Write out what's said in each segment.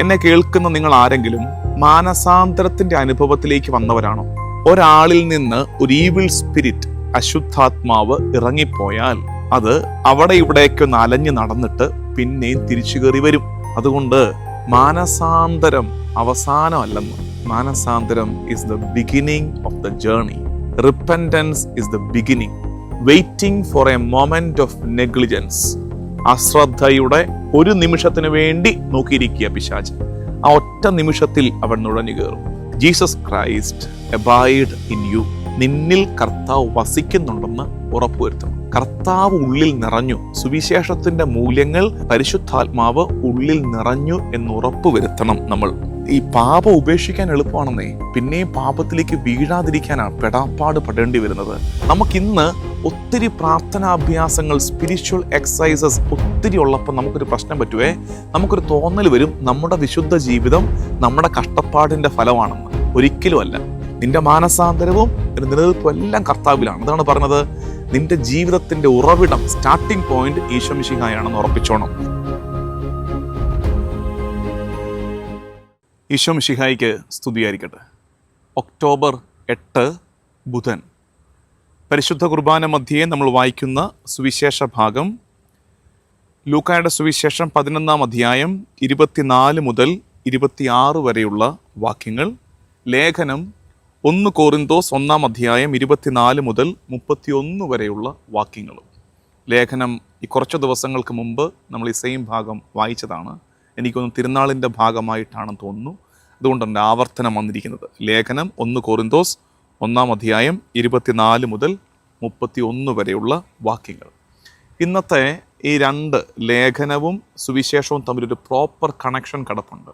എന്നെ കേൾക്കുന്ന നിങ്ങൾ ആരെങ്കിലും മാനസാന്തരത്തിന്റെ അനുഭവത്തിലേക്ക് വന്നവരാണോ? ഒരാളിൽ നിന്ന് ഒരു ഈവിൾ സ്പിരിറ്റ് അശുദ്ധാത്മാവ് ഇറങ്ങിപ്പോയാൽ അത് അവിടെ ഇവിടേക്കൊന്ന് അലഞ്ഞു നടന്നിട്ട് പിന്നെയും തിരിച്ചു കയറി വരും. അതുകൊണ്ട് മാനസാന്തരം അവസാനമല്ലെന്ന്. മാനസാന്തരം is the beginning of the journey repentance is the beginning waiting for a moment of negligence അശ്രദ്ധയുടെ ഒരു നിമിഷത്തിന് വേണ്ടി നോക്കിയിരിക്കുക പിശാജ്. ആ ഒറ്റ നിമിഷത്തിൽ അവൻ നുഴഞ്ഞു കയറും. Jesus Christ abide in you. നിന്നിൽ കർത്താവ് വസിക്കുന്നുണ്ടെന്ന് ഉറപ്പുവരുത്തണം. കർത്താവ് ഉള്ളിൽ നിറഞ്ഞു. സുവിശേഷത്തിന്റെ മൂല്യങ്ങൾ പരിശുദ്ധാത്മാവ് ഉള്ളിൽ നിറഞ്ഞു എന്ന് ഉറപ്പുവരുത്തണം നമ്മൾ. ഈ പാപം ഉപേക്ഷിക്കാൻ എളുപ്പമാണെന്നേ. പിന്നെയും പാപത്തിലേക്ക് വീഴാതിരിക്കാനാണ് പെടാപ്പാട് പെടേണ്ടി വരുന്നത്. നമുക്കിന്ന് ഒത്തിരി പ്രാർത്ഥനാഭ്യാസങ്ങൾ സ്പിരിച്വൽ എക്സസൈസസ് ഒത്തിരി ഉള്ളപ്പോൾ നമുക്കൊരു പ്രശ്നം പറ്റുവേ? നമുക്കൊരു തോന്നൽ വരും. നമ്മുടെ വിശുദ്ധ ജീവിതം നമ്മുടെ കഷ്ടപ്പാടിന്റെ ഫലമാണെന്ന്. ഒരിക്കലും അല്ല നിന്റെ മാനസാന്തരവും നിലനിൽപ്പും എല്ലാം കർത്താവിലാണ്. അതാണ് പറഞ്ഞത്. നിന്റെ ജീവിതത്തിന്റെ ഉറവിടം സ്റ്റാർട്ടിംഗ് പോയിന്റ് ഈശോമിശിഹായാണെന്ന് ഉറപ്പിച്ചോണം. ഈശോമിശിഹായിക്ക് സ്തുതിയായിരിക്കട്ടെ. ഒക്ടോബർ എട്ട് ബുധൻ. പരിശുദ്ധ കുർബാന മധ്യേ നമ്മൾ വായിക്കുന്ന സുവിശേഷ ഭാഗം. ലൂക്കായുടെ സുവിശേഷം പതിനൊന്നാം അധ്യായം ഇരുപത്തിനാല് മുതൽ ഇരുപത്തിയാറ് വരെയുള്ള വാക്യങ്ങൾ. ലേഖനം ഒന്ന് കോറിന്തോസ് ഒന്നാം അധ്യായം ഇരുപത്തിനാല് മുതൽ മുപ്പത്തിയൊന്ന് വരെയുള്ള വാക്യങ്ങളും. ലേഖനം ഈ കുറച്ച് ദിവസങ്ങൾക്ക് മുമ്പ് നമ്മൾ ഈ സെയിം ഭാഗം വായിച്ചതാണ്. എനിക്കൊന്ന് തിരുനാളിന്റെ ഭാഗമായിട്ടാണെന്ന് തോന്നുന്നു. അതുകൊണ്ടാണ് ആവർത്തനം വന്നിരിക്കുന്നത്. ലേഖനം ഒന്ന് കോറിന്തോസ് ഒന്നാം അധ്യായം ഇരുപത്തിനാല് മുതൽ മുപ്പത്തി ഒന്ന് വരെയുള്ള വാക്യങ്ങൾ. ഇന്നത്തെ ഈ രണ്ട് ലേഖനവും സുവിശേഷവും തമ്മിലൊരു പ്രോപ്പർ കണക്ഷൻ കിടപ്പുണ്ട്.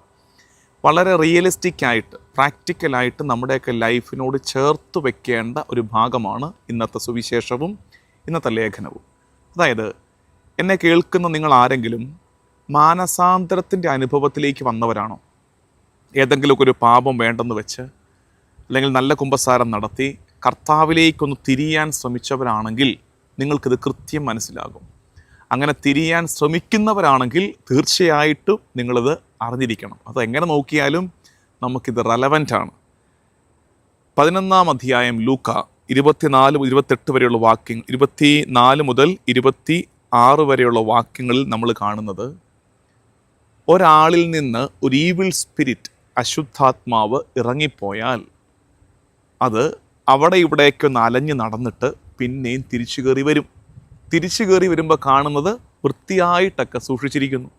വളരെ റിയലിസ്റ്റിക് ആയിട്ട് പ്രാക്ടിക്കലായിട്ട് നമ്മുടെയൊക്കെ ലൈഫിനോട് ചേർത്ത് വെക്കേണ്ട ഒരു ഭാഗമാണ് ഇന്നത്തെ സുവിശേഷവും ഇന്നത്തെ ലേഖനവും. അതായത് എന്നെ കേൾക്കുന്ന നിങ്ങൾ ആരെങ്കിലും മാനസാന്തരത്തിന്റെ അനുഭവത്തിലേക്ക് വന്നവരാണോ? ഏതെങ്കിലുമൊക്കെ ഒരു പാപം വേണ്ടെന്ന് വെച്ച് അല്ലെങ്കിൽ നല്ല കുമ്പസാരം നടത്തി കർത്താവിലേക്കൊന്ന് തിരിയാൻ ശ്രമിച്ചവരാണെങ്കിൽ നിങ്ങൾക്കിത് കൃത്യം മനസ്സിലാകും. അങ്ങനെ തിരിയാൻ ശ്രമിക്കുന്നവരാണെങ്കിൽ തീർച്ചയായിട്ടും നിങ്ങളിത് അറിഞ്ഞിരിക്കണം. അത് എങ്ങനെ നോക്കിയാലും നമുക്കിത് റെലവന്റ് ആണ്. പതിനൊന്നാം അധ്യായം ലൂക്ക ഇരുപത്തിനാല് ഇരുപത്തെട്ട് വരെയുള്ള വാക്യങ്ങൾ ഇരുപത്തി നാല് മുതൽ ഇരുപത്തി ആറ് വരെയുള്ള വാക്യങ്ങളിൽ നമ്മൾ കാണുന്നത് ഒരാളിൽ നിന്ന് ഒരു ഈവിൾ സ്പിരിറ്റ് അശുദ്ധാത്മാവ് ഇറങ്ങിപ്പോയാൽ അത് അവിടെ ഇവിടെയൊക്കെ ഒന്ന് അലഞ്ഞു നടന്നിട്ട് പിന്നെയും തിരിച്ചു കയറി വരും. തിരിച്ചു കയറി വരുമ്പോൾ കാണുന്നത് വൃത്തിയായിട്ടൊക്കെ സൂക്ഷിച്ചിരിക്കുന്നു.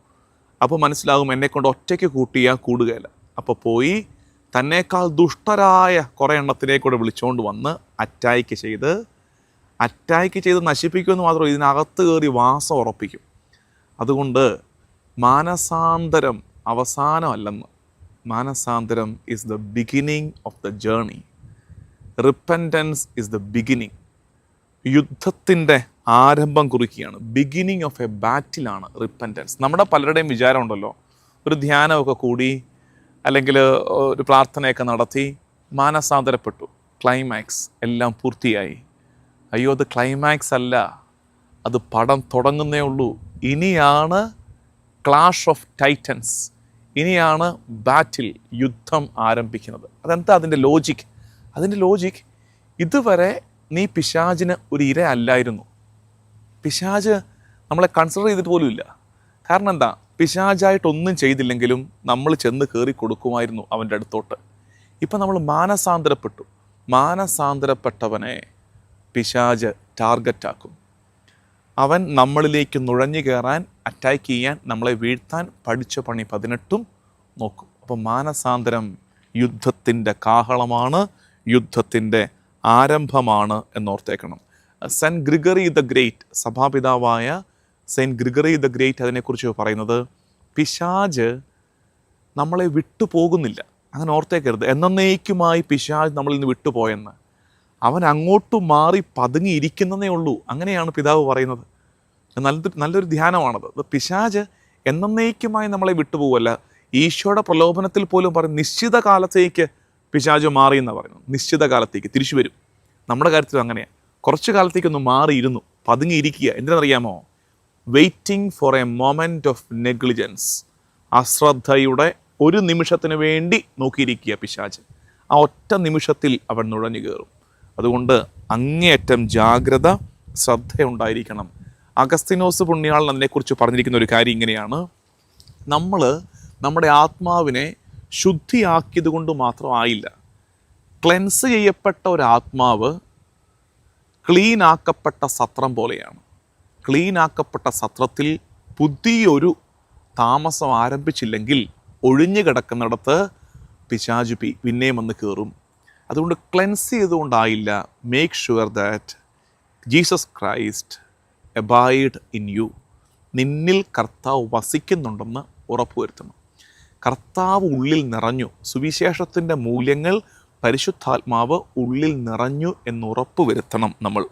അപ്പോൾ മനസ്സിലാകും എന്നെ കൊണ്ട് ഒറ്റയ്ക്ക് കൂട്ടിയാൽ കൂടുകയില്ല. അപ്പോൾ പോയി തന്നേക്കാൾ ദുഷ്ടരായ കുറേ എണ്ണത്തിനെ കൂടെ വിളിച്ചുകൊണ്ട് വന്ന് അറ്റാക്ക് ചെയ്ത് അറ്റാക്ക് ചെയ്ത് നശിപ്പിക്കുമെന്ന് മാത്രം ഇതിനകത്ത് കയറി വാസം ഉറപ്പിക്കും. അതുകൊണ്ട് മാനസാന്തരം അവസാനമല്ലെന്ന് മാനസാന്തരം is the beginning of the journey repentance is the beginning യുദ്ധത്തിന്റെ ആരംഭം കുറിക്കുകയാണ്. ബിഗിനിങ് ഓഫ് എ ബാറ്റിലാണ് റിപ്പന്റൻസ് നമ്മുടെ പലരുടെയും വിചാരമുണ്ടല്ലോ. ഒരു ധ്യാനമൊക്കെ കൂടി അല്ലെങ്കിൽ ഒരു പ്രാർത്ഥനയൊക്കെ നടത്തി മാനസാന്തരപ്പെട്ടു. ക്ലൈമാക്സ് എല്ലാം പൂർത്തിയായി. അയ്യോ അത് ക്ലൈമാക്സ് അല്ല. അത് പടം തുടങ്ങുന്നേ ഉള്ളൂ. ഇനിയാണ് ക്ലാഷ് ഓഫ് ടൈറ്റൻസ് ഇനിയാണ് ബാറ്റിൽ യുദ്ധം ആരംഭിക്കുന്നത്. അതെന്താ അതിന്റെ ലോജിക് അതിന്റെ ലോജിക് ഇതുവരെ നീ പിശാചിന് ഒരു ഇര അല്ലായിരുന്നു. പിശാജ് നമ്മളെ കൺസിഡർ ചെയ്തിട്ട് പോലും ഇല്ല. കാരണം എന്താ? പിശാജായിട്ടൊന്നും ചെയ്തില്ലെങ്കിലും നമ്മൾ ചെന്ന് കയറി കൊടുക്കുമായിരുന്നു അവന്റെ അടുത്തോട്ട്. ഇപ്പം നമ്മൾ മാനസാന്തരപ്പെട്ടു. മാനസാന്തരപ്പെട്ടവനെ പിശാജ് ടാർഗറ്റാക്കും അവൻ നമ്മളിലേക്ക് നുഴഞ്ഞു കയറാൻ അറ്റാക്ക് ചെയ്യാൻ നമ്മളെ വീഴ്ത്താൻ പഠിച്ച പണി പതിനെട്ടും നോക്കും. അപ്പോൾ മാനസാന്തരം യുദ്ധത്തിന്റെ കാഹളമാണ് യുദ്ധത്തിന്റെ ആരംഭമാണ് എന്നോർത്തേക്കണം. സെന്റ് ഗ്രിഗറി ദ ഗ്രേറ്റ് സഭാപിതാവായ സെന്റ് ഗ്രിഗറി ദ ഗ്രേറ്റ് അതിനെക്കുറിച്ച് പറയുന്നത് പിശാജ് നമ്മളെ വിട്ടുപോകുന്നില്ല. അങ്ങനെ ഓർത്തേക്കരുത്. എന്നേക്കുമായി പിശാജ് നമ്മളിൽ നിന്ന് വിട്ടുപോയെന്ന്? അവൻ അങ്ങോട്ട് മാറി പതുങ്ങിയിരിക്കുന്നതേ ഉള്ളൂ. അങ്ങനെയാണ് പിതാവ് പറയുന്നത്. നല്ലൊരു നല്ലൊരു ധ്യാനമാണത്. പിശാജ് എന്നേക്കുമായി നമ്മളെ വിട്ടുപോകല്ല ഈശോയുടെ പ്രലോഭനത്തിൽ പോലും പറയും നിശ്ചിത കാലത്തേക്ക് പിശാജ് മാറി എന്നാണ് പറയുന്നത്. നിശ്ചിത കാലത്തേക്ക് തിരിച്ചു വരും. നമ്മുടെ കാര്യത്തിൽ അങ്ങനെയാണ് കുറച്ച് കാലത്തേക്കൊന്ന് മാറിയിരുന്നു പതുങ്ങിയിരിക്കുക എന്തിനറിയാമോ? Waiting for a moment of negligence അശ്രദ്ധയുടെ ഒരു നിമിഷത്തിന് വേണ്ടി നോക്കിയിരിക്കുക പിശാജ്. ആ ഒറ്റ നിമിഷത്തിൽ അവൻ നുഴഞ്ഞു കയറും. അതുകൊണ്ട് അങ്ങേയറ്റം ജാഗ്രത ശ്രദ്ധയുണ്ടായിരിക്കണം. അഗസ്തിനോസ് പുണ്യാളൻ അതിനെക്കുറിച്ച് പറഞ്ഞിരിക്കുന്ന ഒരു കാര്യം ഇങ്ങനെയാണ്. നമ്മൾ നമ്മുടെ ആത്മാവിനെ ശുദ്ധിയാക്കിയത് കൊണ്ട് മാത്രമായില്ല ക്ലെൻസ് ചെയ്യപ്പെട്ട ഒരു ആത്മാവ് ക്ലീൻ ആക്കപ്പെട്ട സത്രം പോലെയാണ്. ക്ലീൻ ആക്കപ്പെട്ട സത്രത്തിൽ പുതിയൊരു താമസം ആരംഭിച്ചില്ലെങ്കിൽ ഒഴിഞ്ഞു കിടക്കുന്നിടത്ത് പിശാചു പി പിന്നെയും വന്ന് കയറും. അതുകൊണ്ട് cleanse ചെയ്തുകൊണ്ടായില്ല. Make sure that Jesus Christ abide in you നിന്നിൽ കർത്താവ് വസിക്കുന്നുണ്ടെന്ന് ഉറപ്പുവരുത്തണം. കർത്താവ് ഉള്ളിൽ നിറഞ്ഞു. സുവിശേഷത്തിന്റെ മൂല്യങ്ങൾ പരിശുദ്ധാത്മാവ് ഉള്ളിൽ നിറഞ്ഞു എന്ന് ഉറപ്പ് വരുത്തണം നമ്മൾ.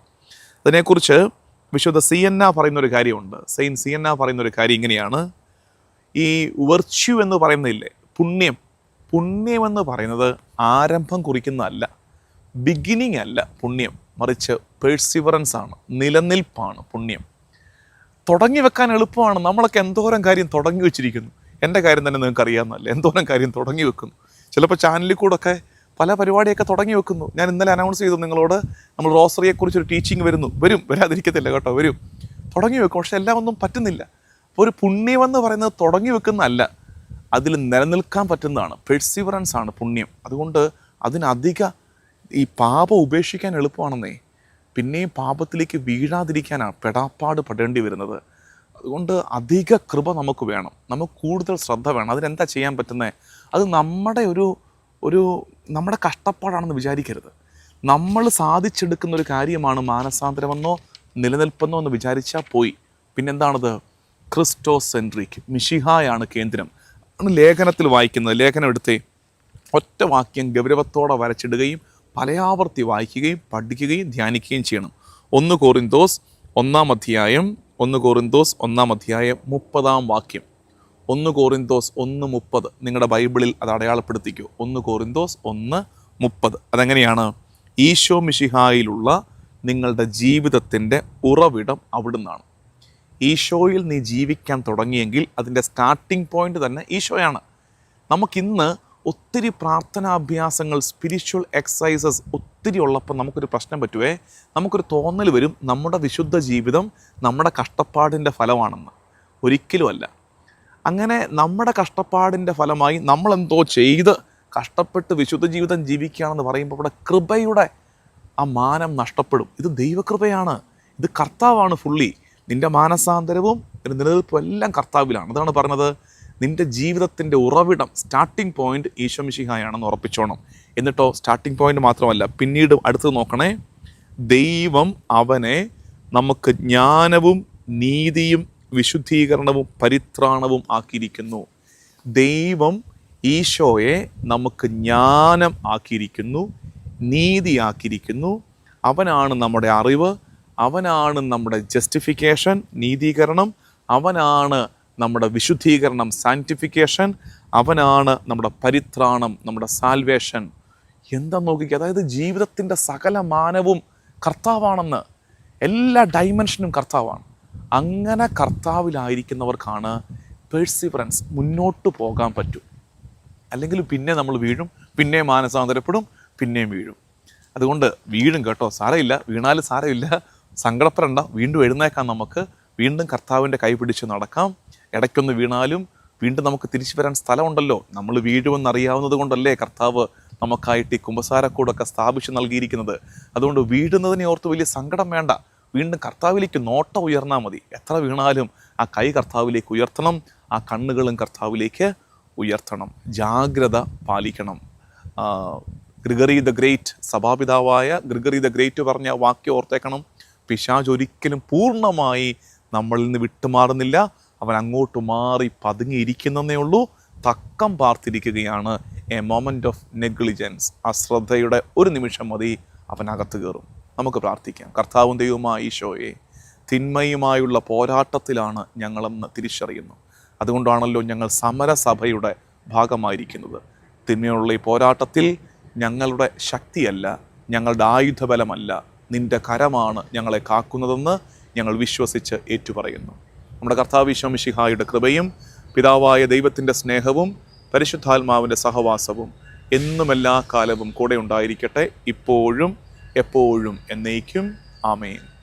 അതിനെക്കുറിച്ച് വിശുദ്ധ സി എൻ ആ പറയുന്നൊരു കാര്യമുണ്ട്. സെയിൻ സി എൻ ആ പറയുന്നൊരു കാര്യം ഇങ്ങനെയാണ്. ഈ വെർച്യു എന്ന് പറയുന്നില്ലേ പുണ്യം പുണ്യം എന്ന് പറയുന്നത് ആരംഭം കുറിക്കുന്നതല്ല ബിഗിനിങ് അല്ല പുണ്യം. മറിച്ച് പേഴ്സിവറൻസ് ആണ് നിലനിൽപ്പാണ് പുണ്യം. തുടങ്ങി വെക്കാൻ എളുപ്പമാണ്. നമ്മളൊക്കെ എന്തോരം കാര്യം തുടങ്ങി വെച്ചിരിക്കുന്നു. എന്റെ കാര്യം തന്നെ നിങ്ങൾക്ക് അറിയാമെന്നല്ല എന്തോരം കാര്യം തുടങ്ങി വെക്കുന്നു. ചിലപ്പോൾ ചാനലിൽ കൂടെയൊക്കെ പല പരിപാടിയൊക്കെ തുടങ്ങി വെക്കുന്നു. ഞാൻ ഇന്നലെ അനൗൺസ് ചെയ്തു നിങ്ങളോട് നമ്മൾ റോസറിയെക്കുറിച്ചൊരു ടീച്ചിങ് വരുന്നു. വരും വരാതിരിക്കത്തില്ല കേട്ടോ വരും. തുടങ്ങി വെക്കും. പക്ഷെ എല്ലാം ഒന്നും പറ്റുന്നില്ല. അപ്പോൾ ഒരു പുണ്യമെന്ന് പറയുന്നത് തുടങ്ങി വെക്കുന്നതല്ല. അതിൽ നിലനിൽക്കാൻ പറ്റുന്നതാണ്. പെഴ്സിവറൻസ് ആണ് പുണ്യം. അതുകൊണ്ട് അതിനധിക ഈ പാപം ഉപേക്ഷിക്കാൻ എളുപ്പമാണെന്നേ. പിന്നെയും പാപത്തിലേക്ക് വീഴാതിരിക്കാനാണ് പെടാപ്പാട് പെടേണ്ടി വരുന്നത്. അതുകൊണ്ട് അധിക കൃപ നമുക്ക് വേണം. നമുക്ക് കൂടുതൽ ശ്രദ്ധ വേണം. അതിനെന്താ ചെയ്യാൻ പറ്റുന്നത് അത് നമ്മുടെ ഒരു ഒരു നമ്മുടെ കഷ്ടപ്പാടാണെന്ന് വിചാരിക്കരുത്. നമ്മൾ സാധിച്ചെടുക്കുന്ന ഒരു കാര്യമാണ് മാനസാന്തരമെന്നോ നിലനിൽപ്പെന്നോ എന്ന് വിചാരിച്ചാൽ പോയി. പിന്നെന്താണത്? ക്രിസ്റ്റോ സെൻട്രിക് മിഷിഹായാണ് കേന്ദ്രം. ലേഖനത്തിൽ വായിക്കുന്നത് ലേഖനം എടുത്തേ ഒറ്റ വാക്യം ഗൗരവത്തോടെ വരച്ചിടുകയും പലയാവർത്തി വായിക്കുകയും പഠിക്കുകയും ധ്യാനിക്കുകയും ചെയ്യണം. ഒന്ന് കോറിന്തോസ് ഒന്നാം അധ്യായം ഒന്ന് കോറിന്തോസ് ഒന്നാം അധ്യായം മുപ്പതാം വാക്യം. ഒന്ന് കോറിന്തോസ് ഒന്ന് മുപ്പത്. നിങ്ങളുടെ ബൈബിളിൽ അത് അടയാളപ്പെടുത്തിക്കോ. ഒന്ന് കോറിന്തോസ് ഒന്ന് മുപ്പത്. അതെങ്ങനെയാണ്? ഈശോ മിഷിഹായിലുള്ള നിങ്ങളുടെ ജീവിതത്തിന്റെ ഉറവിടം അവിടുന്നാണ്. ഈശോയിൽ നീ ജീവിക്കാൻ തുടങ്ങിയെങ്കിൽ അതിന്റെ സ്റ്റാർട്ടിംഗ് പോയിന്റ് തന്നെ ഈശോയാണ്. നമുക്കിന്ന് ഒത്തിരി പ്രാർത്ഥനാഭ്യാസങ്ങൾ സ്പിരിച്വൽ എക്സസൈസസ് ഒത്തിരി ഉള്ളപ്പോൾ നമുക്കൊരു പ്രശ്നം പറ്റുവേ? നമുക്കൊരു തോന്നൽ വരും നമ്മുടെ വിശുദ്ധ ജീവിതം നമ്മുടെ കഷ്ടപ്പാടിന്റെ ഫലമാണെന്ന്. ഒരിക്കലുമല്ല. അങ്ങനെ നമ്മുടെ കഷ്ടപ്പാടിന്റെ ഫലമായി നമ്മളെന്തോ ചെയ്ത് കഷ്ടപ്പെട്ട് വിശുദ്ധ ജീവിതം ജീവിക്കുകയാണെന്ന് പറയുമ്പോൾ അവിടെ കൃപയുടെ ആ മാനം നഷ്ടപ്പെടും. ഇത് ദൈവകൃപയാണ്. ഇത് കർത്താവാണ് ഫുള്ളി നിന്റെ മാനസാന്തരവും നിന്റെ നിലനിൽപ്പും എല്ലാം കർത്താവിലാണ്. അതാണ് പറഞ്ഞത്. നിന്റെ ജീവിതത്തിന്റെ ഉറവിടം സ്റ്റാർട്ടിംഗ് പോയിന്റ് ഈശ്വമിഷിഹായാണെന്ന് ഉറപ്പിച്ചോണം. എന്നിട്ടോ സ്റ്റാർട്ടിംഗ് പോയിന്റ് മാത്രമല്ല പിന്നീട് അടുത്ത് നോക്കണേ. ദൈവം അവനെ നമുക്ക് ജ്ഞാനവും നീതിയും വിശുദ്ധീകരണവും പരിത്രാണവും ആക്കിയിരിക്കുന്നു. ദൈവം ഈശോയെ നമുക്ക് ജ്ഞാനം ആക്കിയിരിക്കുന്നു നീതിയാക്കിയിരിക്കുന്നു അവനാണ് നമ്മുടെ അറിവ്. അവനാണ് നമ്മുടെ ജസ്റ്റിഫിക്കേഷൻ നീതീകരണം. അവനാണ് നമ്മുടെ വിശുദ്ധീകരണം സാന്റിഫിക്കേഷൻ അവനാണ് നമ്മുടെ പരിത്രാണം നമ്മുടെ സാൽവേഷൻ എന്താ നോക്കിക്കുക അതായത് ജീവിതത്തിന്റെ സകല മാനവും കർത്താവാണെന്ന്. എല്ലാ ഡൈമെൻഷനും കർത്താവാണ്. അങ്ങനെ കർത്താവിലായിരിക്കുന്നവർക്കാണ് പേഴ്സിഫറൻസ് മുന്നോട്ട് പോകാൻ പറ്റും. അല്ലെങ്കിൽ പിന്നെ നമ്മൾ വീഴും പിന്നെ മാനസാന്തരപ്പെടും പിന്നെയും വീഴും. അതുകൊണ്ട് വീഴും കേട്ടോ സാരമില്ല. വീണാലും സാരമില്ല. സങ്കടപ്പെടണ്ട വീണ്ടും എഴുന്നേക്കാം നമുക്ക്. വീണ്ടും കർത്താവിന്റെ കൈ പിടിച്ച് നടക്കാം. ഇടയ്ക്കൊന്ന് വീണാലും വീണ്ടും നമുക്ക് തിരിച്ചു വരാൻ സ്ഥലമുണ്ടല്ലോ. നമ്മൾ വീഴുമെന്ന് അറിയാവുന്നത് കൊണ്ടല്ലേ കർത്താവ് നമുക്കായിട്ട് ഈ കുമ്പസാരക്കൂടൊക്കെ സ്ഥാപിച്ച് നൽകിയിരിക്കുന്നത്. അതുകൊണ്ട് വീഴുന്നതിനെ ഓർത്ത് വലിയ സങ്കടം വേണ്ട. വീണ്ടും കർത്താവിലേക്ക് നോട്ടം ഉയർന്നാൽ മതി. എത്ര വീണാലും ആ കൈ കർത്താവിലേക്ക് ഉയർത്തണം. ആ കണ്ണുകളും കർത്താവിലേക്ക് ഉയർത്തണം. ജാഗ്രത പാലിക്കണം. ഗ്രിഗറി ദ ഗ്രേറ്റ് സഭാപിതാവായ ഗ്രിഗറി ദ ഗ്രേറ്റ് പറഞ്ഞ വാക്യം ഓർത്തേക്കണം. പിശാജ് ഒരിക്കലും പൂർണമായി നമ്മളിൽ നിന്ന് വിട്ടുമാറുന്നില്ല. അവൻ അങ്ങോട്ട് മാറി പതുങ്ങിയിരിക്കുന്നതേ ഉള്ളൂ. തക്കം പാർത്തിരിക്കുകയാണ് എ മൊമെന്റ് ഓഫ് നെഗ്ലിജൻസ് അശ്രദ്ധയുടെ ഒരു നിമിഷം മതി അവനകത്ത് കയറും. നമുക്ക് പ്രാർത്ഥിക്കാം. കർത്താവും ദൈവമായ ഈശോയെ തിന്മയുമായുള്ള പോരാട്ടത്തിലാണ് ഞങ്ങളെന്ന് തിരിച്ചറിയുന്നു അതുകൊണ്ടാണല്ലോ ഞങ്ങൾ സമരസഭയുടെ ഭാഗമായിരിക്കുന്നത്. തിന്മയുള്ള ഈ പോരാട്ടത്തിൽ ഞങ്ങളുടെ ശക്തിയല്ല ഞങ്ങളുടെ ആയുധബലമല്ല നിന്റെ കരമാണ് ഞങ്ങളെ കാക്കുന്നതെന്ന് ഞങ്ങൾ വിശ്വസിച്ച് ഏറ്റുപറയുന്നു. നമ്മുടെ കർത്താവ് വിശ്വമിഷിഹായുടെ കൃപയും പിതാവായ ദൈവത്തിന്റെ സ്നേഹവും പരിശുദ്ധാത്മാവിന്റെ സഹവാസവും എന്നും എല്ലാ കാലവും കൂടെ ഉണ്ടായിരിക്കട്ടെ. ഇപ്പോഴും എപ്പോഴും എന്നേക്കും. ആമേൻ.